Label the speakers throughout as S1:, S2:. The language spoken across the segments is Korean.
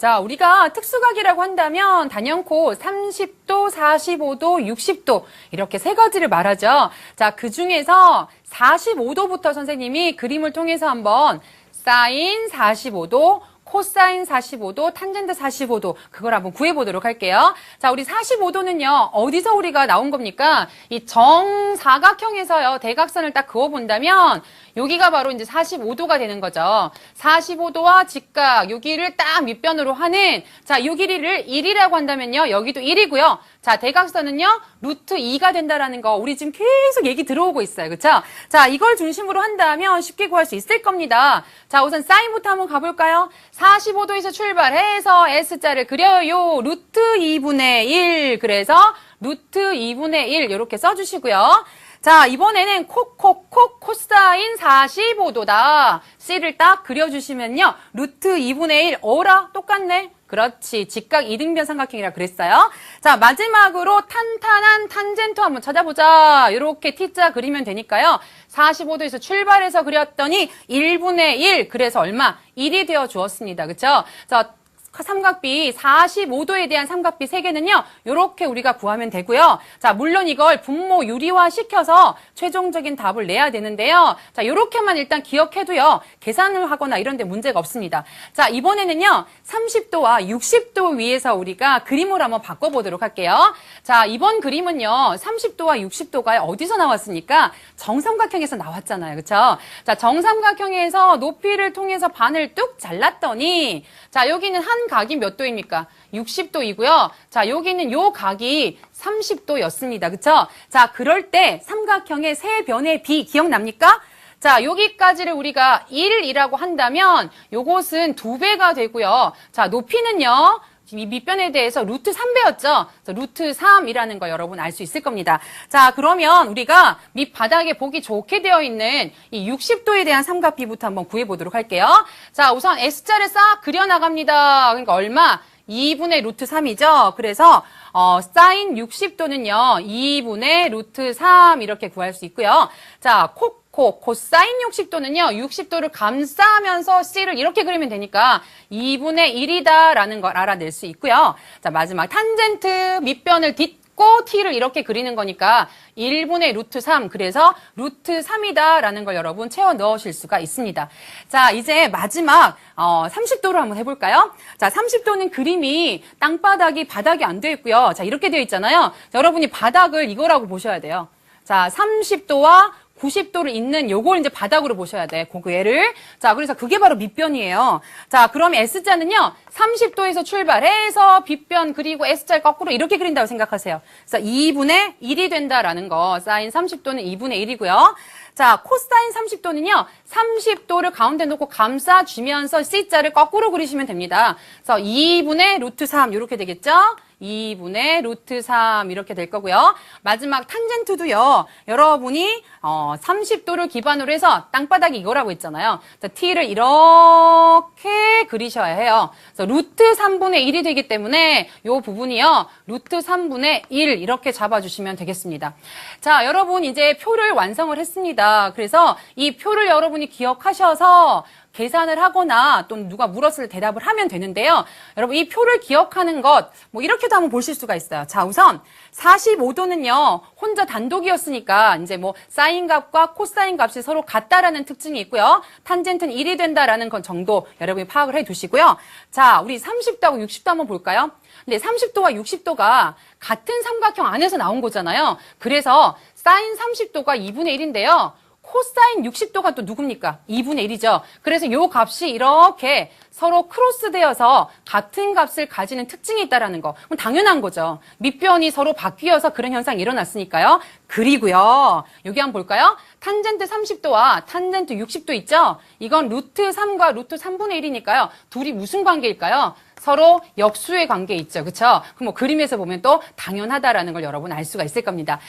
S1: 자, 우리가 특수각이라고 한다면 단연코 30도, 45도, 60도 이렇게 세 가지를 말하죠. 자, 그 중에서 45도부터 선생님이 그림을 통해서 한번 사인 45도, 코사인 45도, 탄젠트 45도 그걸 한번 구해보도록 할게요. 자, 우리 45도는요 어디서 우리가 나온 겁니까? 이 정사각형에서요 대각선을 딱 그어본다면 여기가 바로 이제 45도가 되는 거죠. 45도와 직각 여기를 딱 밑변으로 하는 자, 이 길이를 1이라고 한다면요 여기도 1이고요. 자, 대각선은요 루트 2가 된다라는 거 우리 지금 계속 얘기 들어오고 있어요, 그렇죠? 자, 이걸 중심으로 한다면 쉽게 구할 수 있을 겁니다. 자, 우선 사인부터 한번 가볼까요? 45도에서 출발해서 S자를 그려요. 루트 2분의 1. 그래서 루트 2분의 1 이렇게 써주시고요. 자, 이번에는 콕콕콕 코사인 45도다. C를 딱 그려주시면요. 루트 2분의 1. 어라? 똑같네. 그렇지. 직각 이등변 삼각형이라 그랬어요. 자, 마지막으로 탄탄한 탄젠트 한번 찾아보자. 이렇게 T자 그리면 되니까요. 45도에서 출발해서 그렸더니 1분의 1. 그래서 얼마? 1이 되어 주었습니다. 그쵸? 자, 삼각비 45도에 대한 삼각비 3개는요. 이렇게 우리가 구하면 되고요. 자, 물론 이걸 분모 유리화 시켜서 최종적인 답을 내야 되는데요. 자, 이렇게만 일단 기억해도요. 계산을 하거나 이런 데 문제가 없습니다. 자, 이번에는요. 30도와 60도 위에서 우리가 그림을 한번 바꿔보도록 할게요. 자, 이번 그림은요. 30도와 60도가 어디서 나왔습니까? 정삼각형에서 나왔잖아요. 그쵸? 자, 정삼각형에서 높이를 통해서 반을 뚝 잘랐더니 자, 여기는 한 각이 몇 도입니까? 60도이고요. 자, 여기는 요 각이 30도였습니다. 그쵸? 자, 그럴 때 삼각형의 세 변의 비 기억납니까? 자, 여기까지를 우리가 1이라고 한다면 요것은 두 배가 되고요. 자, 높이는요. 지금 이 밑변에 대해서 루트 3배였죠? 루트 3이라는 거 여러분 알 수 있을 겁니다. 자, 그러면 우리가 밑바닥에 보기 좋게 되어 있는 이 60도에 대한 삼각비부터 한번 구해보도록 할게요. 자, 우선 S자를 싹 그려나갑니다. 그러니까 얼마? 2분의 루트 3이죠. 그래서 어, 사인 60도는요. 2분의 루트 3 이렇게 구할 수 있고요. 자, 콕 코, 코사인 60도는요, 60도를 감싸면서 C를 이렇게 그리면 되니까 2분의 1이다라는 걸 알아낼 수 있고요. 자, 마지막 탄젠트 밑변을 딛고 T를 이렇게 그리는 거니까 1분의 루트 3, 그래서 루트 3이다라는 걸 여러분 채워 넣으실 수가 있습니다. 자, 이제 마지막 어, 30도로 한번 해볼까요? 자, 30도는 그림이 땅바닥이 바닥이 안 되어 있고요. 자, 이렇게 되어 있잖아요. 자, 여러분이 바닥을 이거라고 보셔야 돼요. 자, 30도와 90도를 잇는 요걸 이제 바닥으로 보셔야 돼. 그 얘를. 자, 그래서 그게 바로 밑변이에요. 자, 그럼 S자는요. 30도에서 출발해서 빗변 그리고 S자를 거꾸로 이렇게 그린다고 생각하세요. 그래서 2분의 1이 된다라는 거. 사인 30도는 2분의 1이고요. 자, 코사인 30도는요. 30도를 가운데 놓고 감싸주면서 C자를 거꾸로 그리시면 됩니다. 그래서 2분의 루트 3 이렇게 되겠죠? 2분의 루트 3 이렇게 될 거고요. 마지막 탄젠트도요. 여러분이 어, 30도를 기반으로 해서 땅바닥이 이거라고 했잖아요. 자, t를 이렇게 그리셔야 해요. 그래서 루트 3분의 1이 되기 때문에 이 부분이요. 루트 3분의 1 이렇게 잡아주시면 되겠습니다. 자, 여러분 이제 표를 완성을 했습니다. 그래서 이 표를 여러분이 기억하셔서 계산을 하거나 또는 누가 물었을 때 대답을 하면 되는데요. 여러분 이 표를 기억하는 것 뭐 이렇게도 한번 보실 수가 있어요. 자 우선 45도는요 혼자 단독이었으니까 이제 뭐 사인 값과 코사인 값이 서로 같다라는 특징이 있고요. 탄젠트는 1이 된다라는 건 정도 여러분이 파악을 해 두시고요. 자 우리 30도하고 60도 한번 볼까요? 근데 30도와 60도가 같은 삼각형 안에서 나온 거잖아요. 그래서 사인 30도가 2분의 1인데요. 코사인 60도가 또 누굽니까? 2분의 1이죠. 그래서 요 값이 이렇게 서로 크로스되어서 같은 값을 가지는 특징이 있다라는 거. 그럼 당연한 거죠. 밑변이 서로 바뀌어서 그런 현상이 일어났으니까요. 그리고요. 여기 한번 볼까요? 탄젠트 30도와 탄젠트 60도 있죠? 이건 루트 3과 루트 3분의 1이니까요. 둘이 무슨 관계일까요? 서로 역수의 관계 있죠. 그쵸? 그럼 뭐 그림에서 보면 또 당연하다라는 걸 여러분 알 수가 있을 겁니다.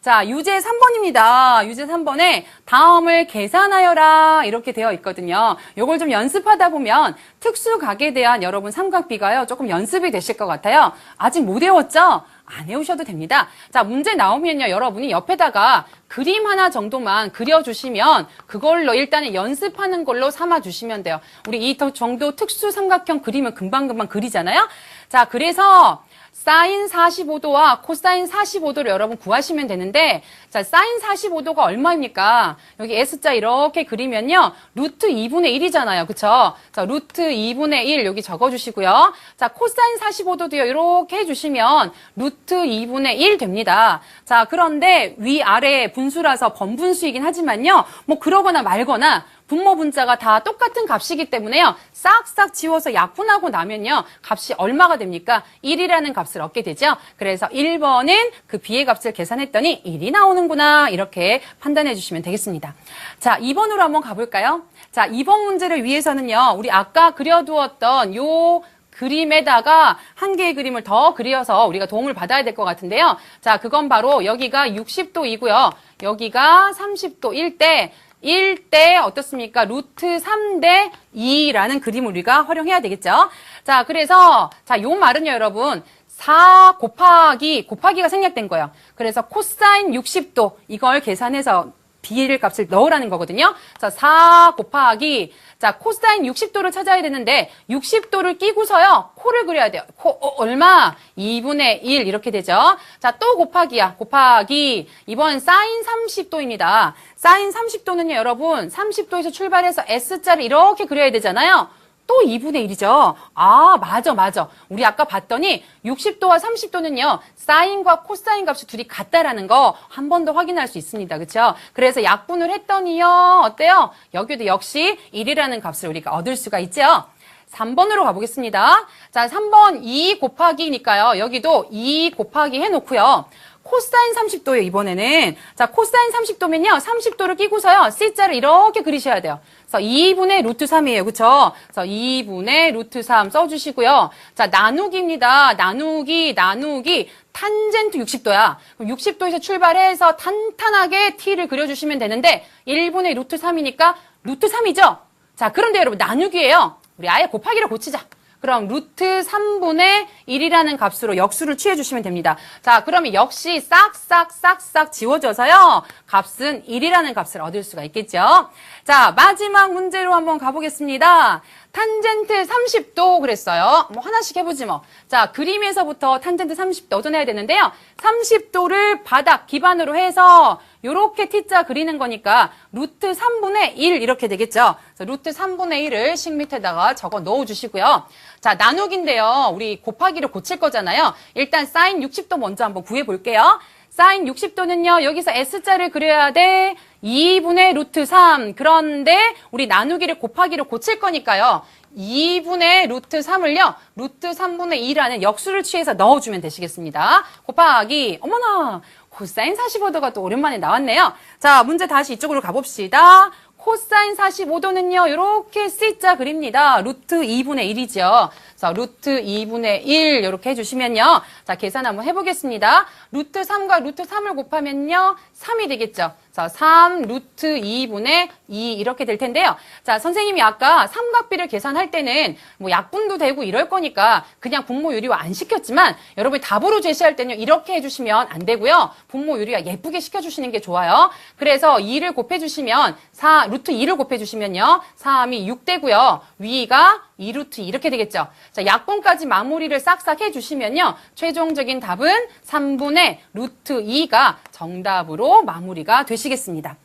S1: 자, 유제 3번입니다. 유제 3번에 다음을 계산하여라 이렇게 되어 있거든요. 요걸 좀 연습하다 보면 특수 각에 대한 여러분 삼각비가요. 조금 연습이 되실 것 같아요. 아직 못 외웠죠? 안 해오셔도 됩니다. 자, 문제 나오면요, 여러분이 옆에다가 그림 하나 정도만 그려주시면 그걸로 일단은 연습하는 걸로 삼아주시면 돼요. 우리 이 정도 특수 삼각형 그림은 금방금방 그리잖아요. 자, 그래서 사인 45도와 코사인 45도를 여러분 구하시면 되는데, 자, 사인 45도가 얼마입니까? 여기 S자 이렇게 그리면요, 루트 2분의 1이잖아요. 그쵸? 자, 루트 2분의 1 여기 적어주시고요. 자, 코사인 45도도요, 이렇게 해주시면 루트 2분의 1 됩니다. 자, 그런데 위아래 분수라서 번분수이긴 하지만요, 뭐 그러거나 말거나, 분모 분자가 다 똑같은 값이기 때문에요. 싹싹 지워서 약분하고 나면요. 값이 얼마가 됩니까? 1이라는 값을 얻게 되죠. 그래서 1번은 그 b의 값을 계산했더니 1이 나오는구나. 이렇게 판단해 주시면 되겠습니다. 자, 2번으로 한번 가볼까요? 자, 2번 문제를 위해서는요. 우리 아까 그려두었던 요 그림에다가 한 개의 그림을 더 그려서 우리가 도움을 받아야 될 것 같은데요. 자, 그건 바로 여기가 60도이고요. 여기가 30도일 때 1 대 어떻습니까? 루트 3 대 2라는 그림을 우리가 활용해야 되겠죠. 자, 그래서 자, 요 말은요, 여러분. 4 곱하기 곱하기가 생략된 거예요. 그래서 코사인 60도 이걸 계산해서 b의 값을 넣으라는 거거든요. 자, 4 곱하기 자, 코사인 60도를 찾아야 되는데 60도를 끼고서요. 코를 그려야 돼요. 코 어, 얼마? 2분의 1 이렇게 되죠. 자, 또 곱하기야. 곱하기 이번 사인 30도입니다. 사인 30도는요, 여러분. 30도에서 출발해서 S자를 이렇게 그려야 되잖아요. 또 2분의 1이죠. 아, 맞아, 맞아. 우리 아까 봤더니 60도와 30도는요, 사인과 코사인 값이 둘이 같다라는 거 한 번 더 확인할 수 있습니다. 그쵸? 그래서 약분을 했더니요, 어때요? 여기도 역시 1이라는 값을 우리가 얻을 수가 있죠. 3번으로 가보겠습니다. 자, 3번 2 곱하기니까요. 여기도 2 곱하기 해놓고요. 코사인 30도예요, 이번에는. 자, 코사인 30도면요. 30도를 끼고서요. C자를 이렇게 그리셔야 돼요. 그래서 2분의 루트 3이에요. 그쵸? 그래서 2분의 루트 3 써주시고요. 자, 나누기입니다. 나누기, 나누기. 탄젠트 60도야. 그럼 60도에서 출발해서 탄탄하게 T를 그려주시면 되는데 1분의 루트 3이니까 루트 3이죠? 자, 그런데 여러분 나누기예요. 우리 아예 곱하기를 고치자. 그럼 루트 3분의 1이라는 값으로 역수를 취해 주시면 됩니다. 자, 그러면 역시 싹싹 싹싹 지워져서요. 값은 1이라는 값을 얻을 수가 있겠죠. 자, 마지막 문제로 한번 가보겠습니다. 탄젠트 30도 그랬어요. 뭐 하나씩 해보지 뭐. 자, 그림에서부터 탄젠트 30도 얻어내야 되는데요. 30도를 바닥 기반으로 해서 요렇게 T자 그리는 거니까 루트 3분의 1 이렇게 되겠죠. 루트 3분의 1을 식 밑에다가 적어 넣어 주시고요. 자, 나누기인데요. 우리 곱하기를 고칠 거잖아요. 일단 사인 60도 먼저 한번 구해 볼게요. 사인 60도는요. 여기서 S자를 그려야 돼. 2분의 루트 3. 그런데 우리 나누기를 곱하기로 고칠 거니까요. 2분의 루트 3을요. 루트 3분의 2라는 역수를 취해서 넣어주면 되시겠습니다. 곱하기 어머나 코사인 45도가 또 오랜만에 나왔네요. 자 문제 다시 이쪽으로 가봅시다. 코사인 45도는요. 이렇게 C자 그립니다. 루트 2분의 1이죠. 그래서 루트 2분의 1 이렇게 해주시면요. 자 계산 한번 해보겠습니다. 루트 3과 루트 3을 곱하면요. 3이 되겠죠. 자, 3 루트 2분의 2 이렇게 될 텐데요. 자, 선생님이 아까 삼각비를 계산할 때는 뭐 약분도 되고 이럴 거니까 그냥 분모 유리화 안 시켰지만 여러분이 답으로 제시할 때는 이렇게 해주시면 안 되고요. 분모 유리화 예쁘게 시켜주시는 게 좋아요. 그래서 2를 곱해주시면 4 루트 2를 곱해주시면요. 3이 6 되고요. 위가 2루트 2 이렇게 되겠죠. 자, 약분까지 마무리를 싹싹 해주시면요. 최종적인 답은 3분의 루트 2가 정답으로 마무리가 되시겠습니다.